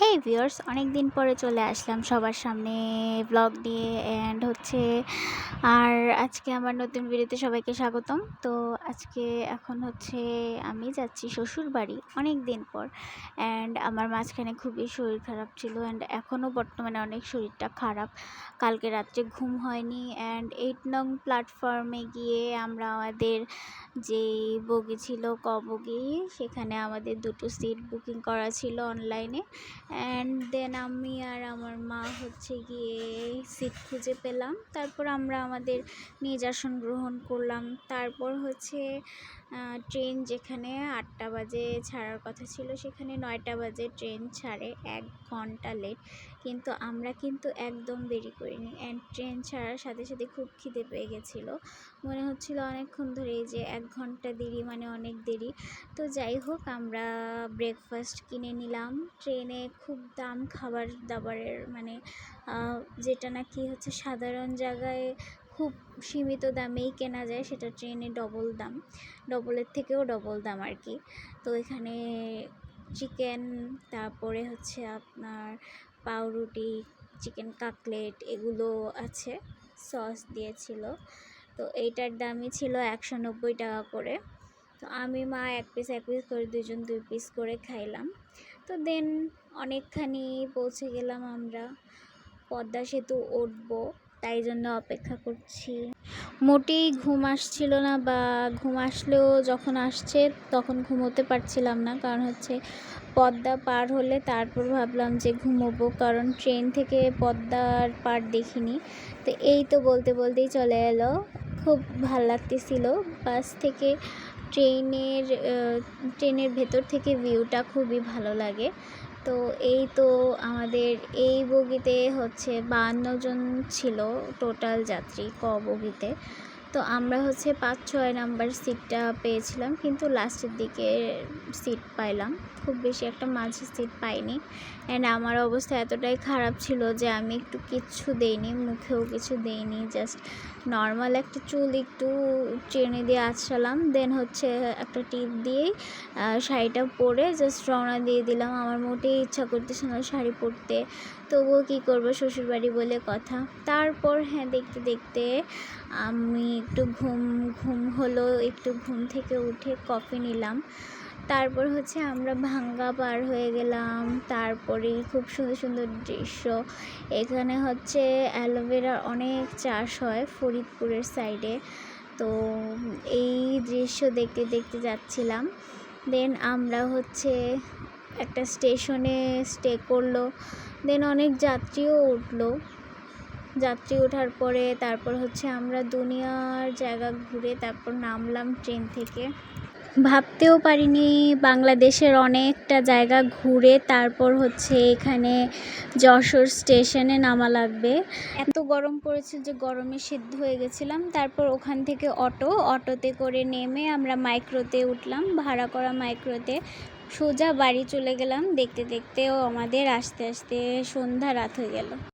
হেই viewers অনেক দিন পরে চলে আসলাম সবার সামনে ব্লগ দিয়ে অ্যান্ড হচ্ছে আর আজকে আমার নতুন ভিডিওতে সবাইকে স্বাগতম। তো আজকে এখন হচ্ছে আমি যাচ্ছি শ্বশুর বাড়ি অনেক দিন পর অ্যান্ড আমার মাঝখানে খুবই শরীর খারাপ ছিল অ্যান্ড এখনও বর্তমানে অনেক শরীরটা খারাপ। কালকে রাত্রে ঘুম হয়নি অ্যান্ড এইট নং প্ল্যাটফর্মে গিয়ে আমরা আমাদের যেই বগি ছিল ক বগি, সেখানে আমাদের দুটো সিট বুকিং করা ছিল অনলাইনে অ্যান্ড দেন আমি আর আমার মা হচ্ছে গিয়ে সিট খুঁজে পেলাম। তারপর আমরা আমাদের নিজ আসন গ্রহণ করলাম। তারপর হচ্ছে ট্রেন যেখানে আটটা বাজে ছাড়ার কথা ছিল, সেখানে নয়টা বাজে ট্রেন ছাড়ে। এক ঘণ্টা লেট কিন্তু আমরা কিন্তু একদম দেরি করিনি। অ্যান্ড ট্রেন ছাড়ার সাথে সাথে খুব খিদে পেয়ে গেছিল। মনে হচ্ছিল অনেকক্ষণ ধরে যে এক ঘণ্টা দেরি মানে অনেক দেরি। তো যাই হোক, আমরা ব্রেকফাস্ট কিনে নিলাম। ট্রেনে খুব দাম খাবার দাবারের মানে যেটা নাকি হচ্ছে সাধারণ জায়গায় খুব সীমিত দামেই কেনা যায়, সেটা ট্রেনে ডবল দাম, ডবলের থেকেও ডবল দাম আর কি। তো এখানে চিকেন, তারপরে হচ্ছে আপনার পাউরুটি, চিকেন কাকলেট এগুলো আছে, সস দিয়েছিল। তো এইটার দামই ছিল একশো নব্বই টাকা করে। তো আমি মা এক পিস এক পিস করে দুজন দুই পিস করে খাইলাম। তো দেন অনেকখানি পৌঁছে গেলাম আমরা। পদ্মা সেতু উঠবো, তাই জন্য অপেক্ষা করছি। মোটেই ঘুম আসছিল না বা ঘুম আসলেও যখন আসছে তখন ঘুমোতে পারছিলাম না। কারণ হচ্ছে পদ্মা পার হলে তারপর ভাবলাম যে ঘুমোবো, কারণ ট্রেন থেকে পদ্মার পার দেখিনি। তো এই তো বলতে, বলতেই চলে এলো। খুব ভালো লাগতেছিল। বাস থেকে ট্রেনের ট্রেনের ভেতর থেকে ভিউটা খুবই ভালো লাগে। তো এই তো আমাদের এই বগিতে হচ্ছে বাহান্ন জন ছিল টোটাল যাত্রী ক বগিতে। তো আমরা হচ্ছে পাঁচ, ছয় নাম্বার সিটটা পেয়েছিলাম, কিন্তু লাস্টের দিকে সিট পাইলাম। খুব বেশি একটা মাঝে সিট পাইনি। অ্যান্ড আমার অবস্থা এতটাই খারাপ ছিল যে আমি একটু কিচ্ছু দেইনি, মুখেও কিছু দেইনি জাস্ট নর্মাল একটা চুল একটু চেনে দিয়ে আছড়ালাম দেন হচ্ছে একটা টিপ দিয়েই শাড়িটা পরে জাস্ট রওনা দিয়ে দিলাম। আমার মোটেই ইচ্ছা করতেছে না শাড়ি পরতে। তবুও কী করব শ্বশুরবাড়ি বলে কথা? তারপর হ্যাঁ দেখতে দেখতে আমি একটু ঘুম ঘুম হলো, একটু ঘুম থেকে উঠে কফি নিলাম। তারপর হচ্ছে আমরা ভাঙ্গা পার হয়ে গেলাম। তারপরে খুব সুন্দর সুন্দর দৃশ্য। এখানে হচ্ছে অ্যালোভেরার অনেক চাষ হয় ফরিদপুরের সাইডে তো এই দৃশ্য দেখতে দেখতে যাচ্ছিলাম। দেন আমরা হচ্ছে একটা স্টেশনে স্টে করল। দেন অনেক যাত্রীও উঠল। যাত্রী ওঠার পরে তারপর হচ্ছে আমরা দুনিয়ার জায়গা ঘুরে তারপর নামলাম ট্রেন থেকে। ভাবতেও পারিনি বাংলাদেশের অনেকটা জায়গা ঘুরে তারপর হচ্ছে এখানে যশোর স্টেশনে নামা লাগবে। এত গরম পড়েছে যে গরমে সিদ্ধ হয়ে গেছিলাম। তারপর ওখান থেকে অটো, অটোতে করে নেমে আমরা মাইক্রোতে উঠলাম, ভাড়া করা মাইক্রোতে। সোজা বাড়ি চলে গেলাম, দেখতে দেখতেও আমাদের আস্তে আস্তে সন্ধ্যা রাত হয়ে গেল।